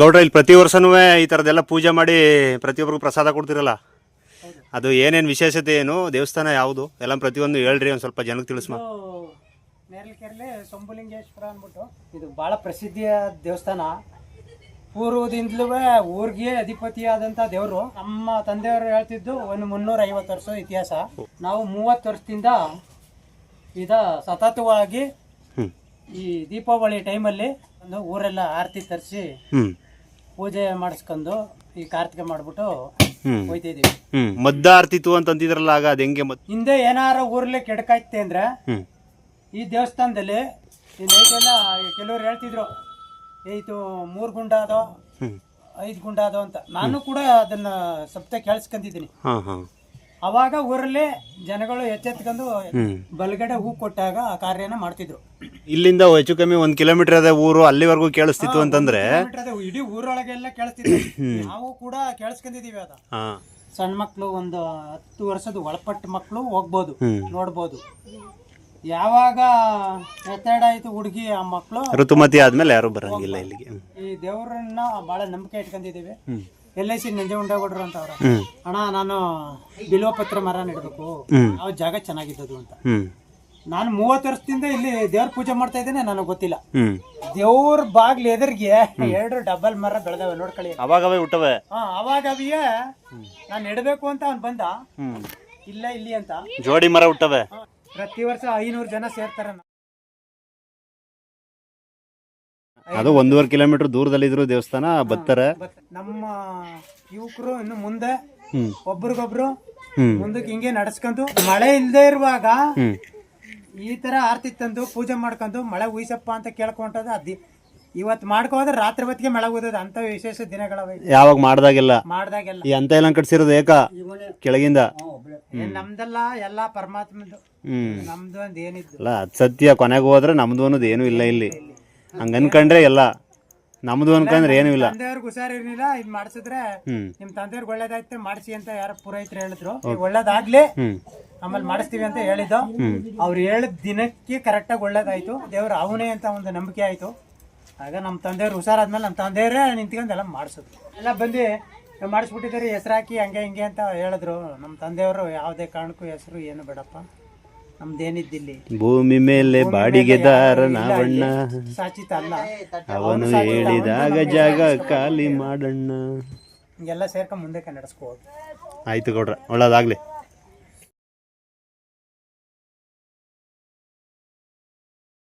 ಗೌಡ್ರ, ಇಲ್ಲಿ ಪ್ರತಿ ವರ್ಷನೂ ಈ ಥರದ್ದೆಲ್ಲ ಪೂಜೆ ಮಾಡಿ ಪ್ರತಿಯೊಬ್ಬರಿಗೂ ಪ್ರಸಾದ ಕೊಡ್ತಿರಲ್ಲ? ಅದು ಏನೇನು ವಿಶೇಷತೆ ಏನು? ದೇವಸ್ಥಾನ ಯಾವುದು? ಎಲ್ಲ ಪ್ರತಿಯೊಂದು ಹೇಳ್ರಿ ಒಂದು ಸ್ವಲ್ಪ ಜನಕ್ಕೆ ತಿಳಿಸ್ಮ. ನೇರಲಕೆರೆಲಿ ಸೊಂಬುಲಿಂಗೇಶ್ವರ ಅಂದ್ಬಿಟ್ಟು, ಇದು ಬಹಳ ಪ್ರಸಿದ್ಧಿಯ ದೇವಸ್ಥಾನ. ಪೂರ್ವದಿಂದಲೂ ಊರಿಗೆ ಅಧಿಪತಿಯಾದಂಥ ದೇವರು. ನಮ್ಮ ತಂದೆಯವರು ಹೇಳ್ತಿದ್ದು ಒಂದು ಮುನ್ನೂರ ಐವತ್ತು ವರ್ಷ ಇತಿಹಾಸ. ನಾವು ಮೂವತ್ತು ವರ್ಷದಿಂದ ಇದ ಸತತವಾಗಿ ಈ ದೀಪಾವಳಿ ಟೈಮಲ್ಲಿ ಒಂದು ಊರೆಲ್ಲ ಆರತಿ ತರಿಸಿ ಪೂಜೆ ಮಾಡಿಸ್ಕೊಂಡು ಈ ಕಾರ್ತಿಕ ಮಾಡ್ಬಿಟ್ಟು ಹೋಯ್ತಿದೀವಿ ಹ್ಮ್. ಮದ್ದಾರ್ತಿತ್ತು ಅಂತ ಅಂತಿದ್ರಲ್ಲ ಆಗ ಅದು ಹೆಂಗೆ ಮತ್ತೆ ಹಿಂದೆ ಏನಾರ ಊರ್ಲಿ ಕೆಡಕಾಯ್ತೆ ಅಂದ್ರೆ ಈ ದೇವಸ್ಥಾನದಲ್ಲಿ ಈ ನೈಟೆಲ್ಲ ಕೆಲವ್ರು ಹೇಳ್ತಿದ್ರು ಇದು ಮೂರು ಗುಂಡ ಅದೋ ಹ್ಞೂ ಐದು ಗುಂಡ ಅದೋ ಅಂತ. ನಾನು ಕೂಡ ಅದನ್ನ ಸಪ್ತ ಕೇಳಿಸ್ಕೊಂಡಿದ್ದೀನಿ ಹಾಂ ಹಾಂ. ಅವಾಗ ಊರಲ್ಲಿ ಜನಗಳು ಎಚ್ಚೆತ್ಕೊಂಡು ಬಲಗಡೆ ಹೂ ಕೊಟ್ಟಾಗ ಆ ಕಾರ್ಯನ ಮಾಡ್ತಿದ್ರು. ಇಲ್ಲಿಂದ ಹೆಚ್ಚು ಕಮ್ಮಿ ಒಂದ್ ಕಿಲೋಮೀಟರ್ ಅದೇ ಊರು ಅಲ್ಲಿವರೆಗೂ ಕೇಳಿಸ್ತಿತ್ತು ಅಂತಂದ್ರೆ ಅದು ಇಡೀ ಊರೊಳಗೆಲ್ಲ ಕೇಳಿಸ್ತಿದ್ರು ನಾವು ಕೂಡ ಕೇಳಿಸ್ಕೊಂಡಿದೀವಿ ಅದ. ಹಾಂ. ಸಣ್ಣ ಮಕ್ಕಳು ಒಂದು ಹತ್ತು ವರ್ಷದ ಒಳಪಟ್ಟ ಮಕ್ಕಳು ಹೋಗ್ಬೋದು. ನೋಡ್ಬೋದು. ಯಾವಾಗ ಎತ್ತಡ ಆಯ್ತು ಹುಡುಗಿ ಆ ಮಕ್ಕಳು ಋತುಮತಿ ಆದ್ಮೇಲೆ ಯಾರು ಬರಂಗಿಲ್ಲ ಇಲ್ಲಿಗೆ. ಈ ದೇವರನ್ನ ಬಹಳ ನಂಬಿಕೆ ಇಟ್ಕೊಂಡಿದೀವಿ. ಎಲ್ ಐ ಸಿ ನಂಜುಂಡೇಗೌಡರು ಅಂತ ಅವ್ರ ಅಣ್ಣ ನಾನು ಬಿಲ್ವಪತ್ರ ಮರ ನೆಡಬೇಕು. ಆ ಯಾವ ಜಾಗ ಚೆನ್ನಾಗಿದ್ದದು ಅಂತ. ನಾನು ಮೂವತ್ತು ವರ್ಷದಿಂದ ಇಲ್ಲಿ ದೇವ್ರ ಪೂಜೆ ಮಾಡ್ತಾ ಇದ್ದೇನೆ ನನಗೆ ಗೊತ್ತಿಲ್ಲ. ದೇವ್ರ ಬಾಗ್ಲ ಎದುರಿಗೆ ಎರಡು ಡಬಲ್ ಮರ ಬೆಳೆದವೆ ನೋಡ್ಕೊಳ್ಳಿ. ಅವಾಗವೇ ಹುಟ್ಟವೆ. ಹಾ ಅವಾಗ ಅವಿಯೇ ನಾನು ನೆಡಬೇಕು ಅಂತ ಅವ್ನು ಬಂದ. ಇಲ್ಲ ಇಲ್ಲಿ ಅಂತ. ಜೋಡಿ ಮರ ಹುಟ್ಟವೆ. ಪ್ರತಿ ವರ್ಷ ಐನೂರು ಜನ ಸೇರ್ತಾರೆ. ಅದು ಒಂದೂವರೆ ಕಿಲೋಮೀಟರ್ ದೂರದಲ್ಲಿದ್ರು ದೇವಸ್ಥಾನ ಬರ್ತಾರೆ. ನಮ್ಮ ಯುವಕರು ಇನ್ನು ಮುಂದೆ ಒಬ್ರಿಗೊಬ್ರು ಮುಂದಕ್ಕೆ ಹಿಂಗೆ ನಡ್ಸ್ಕೊಂಡು ಮಳೆ ಇಲ್ಲದೆ ಇರುವಾಗ ಈ ತರ ಆರ್ತಿ ತಂದು ಪೂಜೆ ಮಾಡ್ಕೊಂಡು ಮಳೆ ಉಯ್ಸಪ್ಪ ಅಂತ ಕೇಳ್ಕೊಂಡದ ಅದಿ ಇವತ್ತು ಮಾಡ್ಕೋದ್ರೆ ರಾತ್ರಿ ಹೊತ್ತಿಗೆ ಮಳೆ ಊದದ ಅಂತ ವಿಶೇಷ ದಿನಗಳ ಯಾವಾಗ ಮಾಡ್ದಾಗೆಲ್ಲ? ಮಾಡ್ದಾಗೆಲ್ಲ. ಈ ಅಂತ ಎಲ್ಲ ಕಟ್ಸಿರೋದು ಏಕ? ಕೆಳಗಿಂದ? ಏನ್ ನಮ್ದೆಲ್ಲ ಎಲ್ಲಾ ಪರಮಾತ್ಮದು ಹ್ಮ್. ನಮ್ದು ಒಂದ್ ಏನಿದ್ದು. ಅಲ್ಲ ಅದ್ ಸತ್ಯ ಕೊನೆಗೆ ಹೋದ್ರೆ ನಮ್ದು ಅನ್ನೋದು ಏನೂ ಇಲ್ಲ ಇಲ್ಲಿ. ಹಂಗ ಅನ್ಕೊಂಡ್ರೆ ಎಲ್ಲ. ನಮ್ದು ಅನ್ಕೊಂಡ್ರೆ ಏನೂ ಇಲ್ಲ. ತಂದೆಯವ್ರಿಗೆ ಹುಷಾರಿರ್ಲಿಲ್ಲ ಇದ್ ಮಾಡಿಸಿದ್ರೆ ಹ್ಮ್. ನಿಮ್ ತಂದೆಯವ್ರಿಗೆ ಒಳ್ಳೇದಾಯ್ತು ಮಾಡಿಸಿ ಅಂತ ಯಾರೋ ಪುರೋಹಿತರು ಹೇಳಿದ್ರು. ಈಗ ಒಳ್ಳೇದಾಗ್ಲಿ. ಹ್ಮ್. ಆಮೇಲೆ ಮಾಡಿಸ್ತೀವಿ ಅಂತ ಹೇಳಿದ್ದು. ಅವ್ರು ಹೇಳಿದ ದಿನಕ್ಕೆ ಕರೆಕ್ಟಾಗಿ ಒಳ್ಳೇದಾಯ್ತು. ದೇವ್ರ ಅವನೇ ಅಂತ ಒಂದು ನಂಬಿಕೆ ಆಯ್ತು. ಆಗ ನಮ್ಮ ತಂದೆಯವ್ರು ಹುಷಾರಾದ್ಮೇಲೆ ನಮ್ಮ ತಂದೆಯವರೇ ನಿಂತ್ಕೊಂಡು ಎಲ್ಲ ಮಾಡಿಸಿದ್ರು. ಎಲ್ಲ ಬಂದು ಮಾಡಿಸ್ಬಿಟ್ಟಿದ್ದಾರೆ ಹೆಸರು ಹಾಕಿ ಹಂಗೆ ಹಿಂಗೆ ಅಂತ ಹೇಳಿದ್ರು. ನಮ್ಮ ತಂದೆಯವರು ಯಾವುದೇ ಕಾರಣಕ್ಕೂ ಹೆಸರು ಏನು ಬೇಡಪ್ಪ. ನಮ್ದೇನಿದ್ದಿಲ್ಲಿ? ಭೂಮಿ ಮೇಲೆ ಬಾಡಿಗೆದಾರ ನಾವಣ್ಣ. ಸಾಚಿತ ಅಲ್ಲ ಅವನು ಹೇಳಿದಾಗ ಜಾಗ ಖಾಲಿ ಮಾಡಣ್ಣ. ಹಿಂಗೆಲ್ಲ ಸೇರ್ಕೊಂಡು ಮುಂದಕ್ಕೆ ನಡೆಸ್ಕೋದು ಆಯ್ತು ಕೊಡ್ರ ಒಳ್ಳೇದಾಗ್ಲಿ.